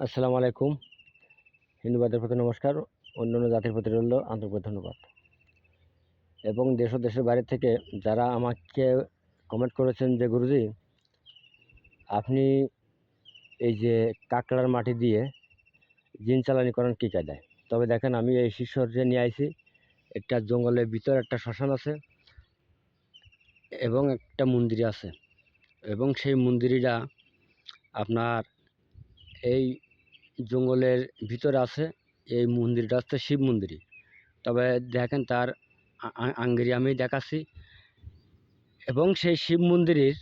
আসসালামু আলাইকুম। হিন্দু হিন্দুবাদের প্রতি নমস্কার। অন্যান্য জাতির প্রতি রইল আন্তরিক ধন্যবাদ। এবং দেশ ও দেশের বাইরে থেকে যারা আমাকে কমেন্ট করেছেন যে, গুরুজি, আপনি এই যে কাঁকড়ার মাটি দিয়ে জিন চালানি করেন কী কায়দায়? তবে দেখেন, আমি এই শিষ্যরে নিয়ে আইছি একটা জঙ্গলের ভিতর একটা শ্মশান আছে এবং একটা মন্দির আছে। এবং সেই মন্দিরটা আপনার এই জঙ্গলের ভিতরে আছে এই মন্দিরটা, হচ্ছে শিব মন্দিরই। তবে দেখেন তার আঙ্গিরি আমি দেখাচ্ছি। এবং সেই শিব মন্দিরের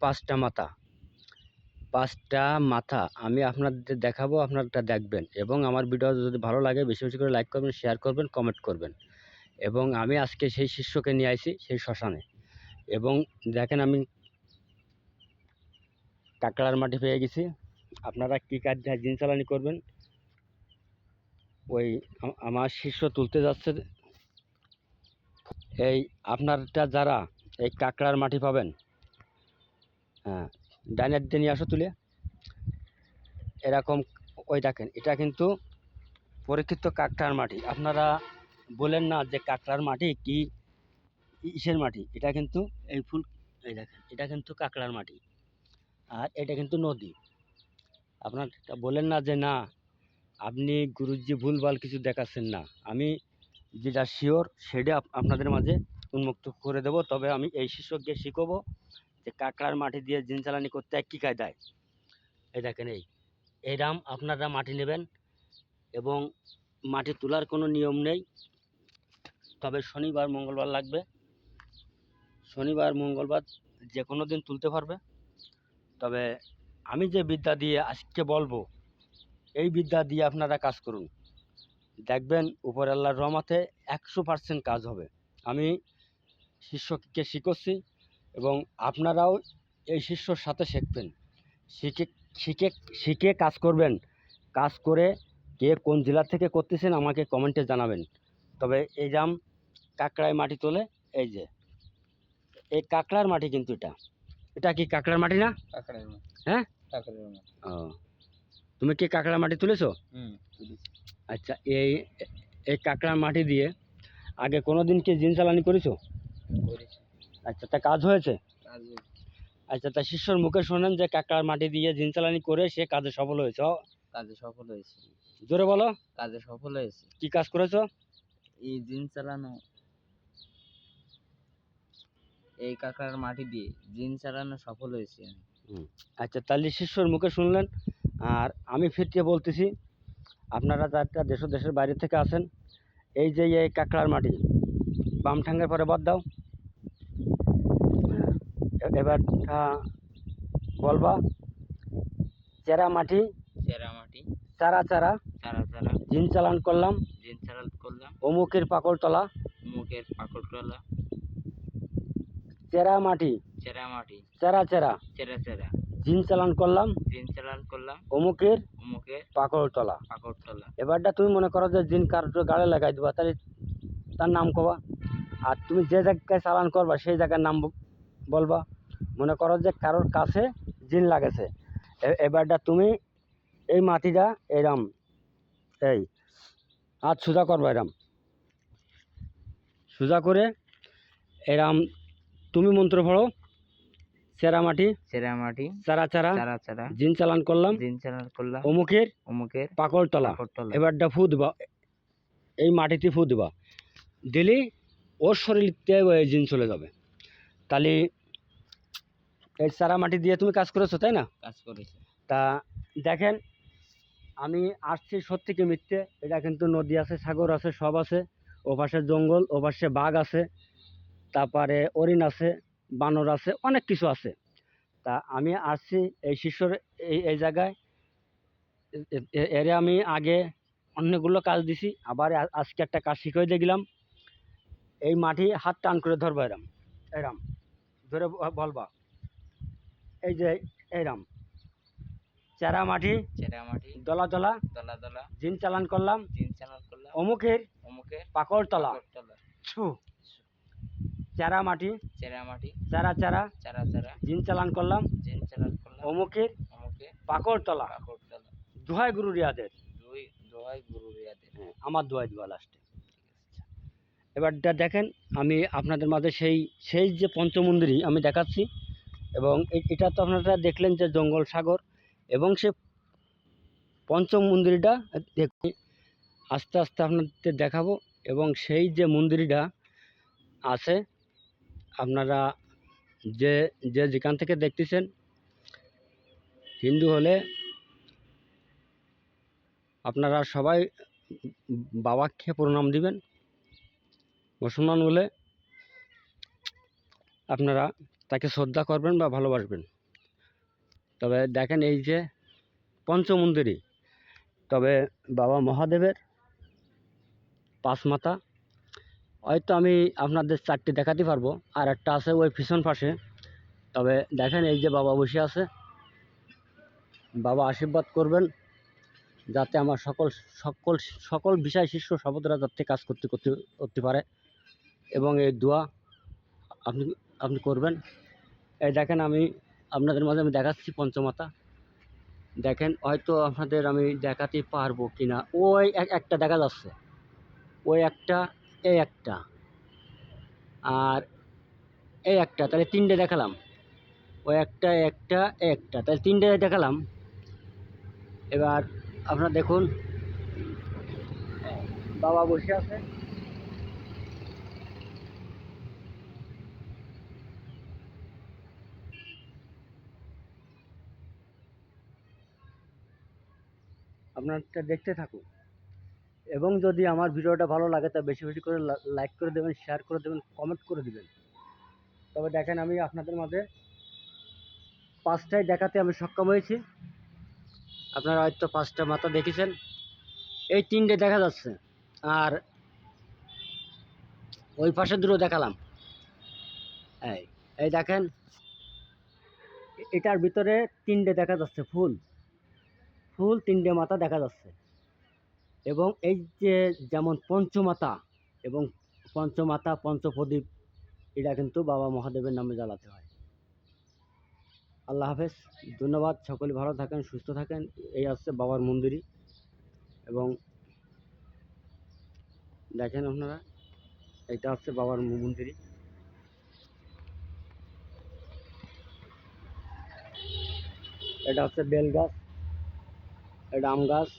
পাঁচটা মাথা। পাঁচটা মাথা আমি আপনাদের দেখাবো, আপনারটা দেখবেন। এবং আমার ভিডিও যদি ভালো লাগে, বেশি বেশি করে লাইক করবেন, শেয়ার করবেন, কমেন্ট করবেন। এবং আমি আজকে সেই শিষ্যকে নিয়ে আইছি, সেই শ্মশানে। এবং দেখেন আমি কাকড়ার মাটি পেয়ে গেছি। আপনারা কী কাজ জিন চালানি করবেন? ওই আমার শিষ্য তুলতে যাচ্ছে এই আপনারটা যারা এই কাঁকড়ার মাটি পাবেন হ্যাঁ ডাইনার দিয়ে নিয়ে আসো তুলে। এরকম ওই দেখেন, এটা কিন্তু পরীক্ষিত কাঁকড়ার মাটি। আপনারা বলেন না যে কাঁকড়ার মাটি কি ইসের মাটি? এটা কিন্তু এই ফুল, এই দেখেন, এটা কিন্তু কাঁকড়ার মাটি। আর এটা কিন্তু নদী। আপনার বলেন না যে না, আপনি গুরুজি ভুলভাল কিছু দেখাচ্ছেন না। আমি যেটা শিওর সেটা আপনাদের মাঝে উন্মুক্ত করে দেব। তবে আমি এই শিষ্যকে শিখব যে কাঁকড়ার মাটি দিয়ে জিন চালানি করতে হয় কী কায়দায়। এই দেখেন এই এইরাম আপনারা মাটি নেবেন এবং মাটি তোলার কোনো নিয়ম নেই। তবে শনিবার, মঙ্গলবার লাগবে। শনিবার, মঙ্গলবার যে কোনো দিন তুলতে পারবে। তবে আমি যে বিদ্যা দিয়ে আজকে বলব, এই বিদ্যা দিয়ে আপনারা কাজ করুন। দেখবেন উপর আল্লাহর রহমতে একশো পার্সেন্ট কাজ হবে। আমি শিষ্যকে শিখচ্ছি এবং আপনারাও এই শিষ্যর সাথে শিখবেন। শিখে শিখে শিখে কাজ করবেন। কাজ করে কে কোন জেলা থেকে করতেছেন আমাকে কমেন্টে জানাবেন। তবে এই জাম কাঁকড়ায় মাটি তোলে, এই যে, এই কাঁকড়ার মাটি কিন্তু এটা। এটা কি কাঁকড়ার মাটি না? কাকড়ের হ্যাঁ? কাকড়ের ও। তুমি কি কাঁকড়ার মাটি তুলেছো? হুম আচ্ছা এই এই কাঁকড়ার মাটি দিয়ে আগে কোনো দিন কি জিন চালানি করেছ? করেছি। আচ্ছা তা কাজ হয়েছে? আচ্ছা তা শিষ্যর মুখে শোনেন যে কাঁকড়ার মাটি দিয়ে জিন চালানি করে সে কাজে সফল হয়েছে। কাজে সফল হয়েছে। জোরে বলো। কাজে সফল হয়েছে। কি কাজ করেছ? এই জিন চালানো এই কাঁকড়ার মাটি দিয়ে জিন চালানো সফল হয়েছে আমি। আচ্ছা তাহলে শিষ্যর মুখে শুনলেন। আর আমি ফিরতে বলতেছি আপনারা যারা দেশ দেশের বাইরে থেকে আসেন এই যে এই কাঁকড়ার মাটি বাম ঠাঙ্গের পরে বাদ দাও। এবার বলবা চেরা মাটি চেরা মাটি চারা চারা চারা চারা জিন চালান করলাম জিন চালান করলাম। অমুকের পাকড়তলা মুখের পাকড়তলা চেরা মাটি। চেরা মাটি। চেরা চেরা। চেরা চেরা। জিন চালান করলাম। জিন চালান করলাম। অমুকের মুখের পাকড়তলা। পাকড়তলা। এবারটা তুমি মনে করো যে জিন কার গাড়ি লাগাই দিবা তাহলে তার নাম কবা। আর তুমি যে জায়গায় চালান করবা সেই জায়গার নাম বলবা। মনে করো যে কারোর কাছে জিন লাগেছে। এবারটা তুমি এই মাটিটা এরম এই হাত সোজা করবা এরম। সোজা করে এরম তুমি মন্ত্র পড়ো। চেরা মাটি। চেরা মাটি। চারা চারা। চারা চারা। জিন চালান করলাম। জিন চালান করলাম। অমুকের অমুকের পাকড়তলা। পাকড়তলা। এবারটা ফু দিবা এই মাটিতে ফু দিবা দিলে ওর শরীরতে জিন চলে যাবে। তাহলে এই সারা মাটি দিয়ে তুমি কাজ করেছ তাই না? কাজ করেছে। তা দেখেন আমি আসছি সত্যি কি মিথ্যে এটা কিন্তু নদী আছে সাগর আছে সব আছে। ওপাশে জঙ্গল ওপাশে বাঘ আছে। তারপরে হরিণ আছে বানর আছে অনেক কিছু আছে। তা আমি আসছি এই শিষ্যর এই এই জায়গায়। এর আমি আগে অনেকগুলো কাজ দিছি আবার আজকে একটা কাজ শিখিয়ে দেখলাম। এই মাটি হাত টান করে ধরবা এরাম এরাম ধরে বলবা। এই যে এরাম চেরা মাটি চেরা মাটি দলা দলা দলা দলা জিন চালান করলাম জিন চালান করলাম অমুকের অমুকের পাকড়তলা। পাকড়তলা। ছু। চেরা মাটি চেরা মাটি চারা চারা চারা চারা জিন চালান করলাম জিন চালান করলাম অমুকের অমুকের পাকড়তলা পাকড়তলা। দোহাই গুরু রিয়াদের। দুই দোহাই গুরু রিয়াদের। হ্যাঁ আমার দোয়াই দিবা লাস্টে এবার দে- দেখেন আমি আপনাদের মাঝে সেই সেই যে পঞ্চমন্দিরই আমি দেখাচ্ছি এবং এটা তো আপনারা দেখলেন যে জঙ্গল সাগর এবং সে পঞ্চম মন্দিরটা দেখি আস্তে আস্তে আপনাদের দেখাবো এবং সেই যে মন্দিরটা আছে আপনারা যে যে যেখান থেকে দেখতেছেন, হিন্দু হলে আপনারা সবাই বাবাকে প্রণাম দিবেন। মুসলমান হলে আপনারা তাকে শ্রদ্ধা করবেন বা ভালোবাসবেন। তবে দেখেন এই যে পঞ্চমন্দিরই, তবে বাবা মহাদেবের পাঁচ মাথা হয়তো আমি আপনাদের চারটি দেখাতে পারব। আর একটা আছে ওই পিছন পাশে। তবে দেখেন এই যে বাবা বসে আছে। বাবা আশীর্বাদ করবেন, যাতে আমার সকল সকল সকল বিষয় শিষ্য শপথরা যাতে কাজ করতে করতে করতে পারে। এবং এই দোয়া আপনি আপনি করবেন। এই দেখেন আমি আপনাদের মাঝে আমি দেখাচ্ছি পঞ্চমাতা। দেখেন হয়তো আপনাদের আমি দেখাতে পারব কি না ওই এক- একটা দেখা যাচ্ছে। ওই একটা এই একটা। আর এই একটা, তাহলে তিনটে দেখালাম। ওই একটা একটা একটা, তাহলে তিনটে দেখালাম। এবার আপনারা দেখুন। বাবা বসে আছে। আপনারটা দেখতে থাকুন। এবং যদি আমার ভিডিওটা ভালো লাগে, তা বেশি বেশি করে লাইক করে দেবেন শেয়ার করে দেবেন কমেন্ট করে দেবেন। তবে দেখেন আমি আপনাদের মাঝে পাঁচটায় দেখাতে আমি সক্ষম হয়েছি। আপনারা হয়তো পাঁচটা মাথা দেখেছেন। এই তিনটে দেখা যাচ্ছে। আর ওই পাশে দুটো দেখালাম। এই এই দেখেন এটার ভিতরে তিনটে দেখা যাচ্ছে, ফুল। ফুল, তিনটে মাথা দেখা যাচ্ছে। এবং এই যে যেমন পঞ্চমাতা এবং পঞ্চমাতা, পঞ্চপ্রদীপ, এটা কিন্তু বাবা মহাদেবের নামে জ্বালাতে হয়। আল্লাহ হাফেজ, ধন্যবাদ। সকলে ভালো থাকেন, সুস্থ থাকেন। এই হচ্ছে বাবার মন্দিরই। এবং দেখেন আপনারা, এটা হচ্ছে বাবার মন্দিরই। এটা হচ্ছে বেল গাছ এটা আম গাছ।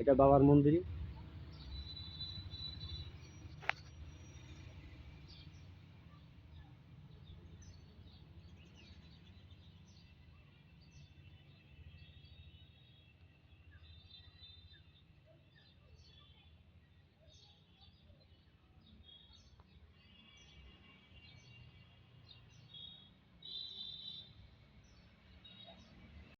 এটা বাবার মন্দিরই।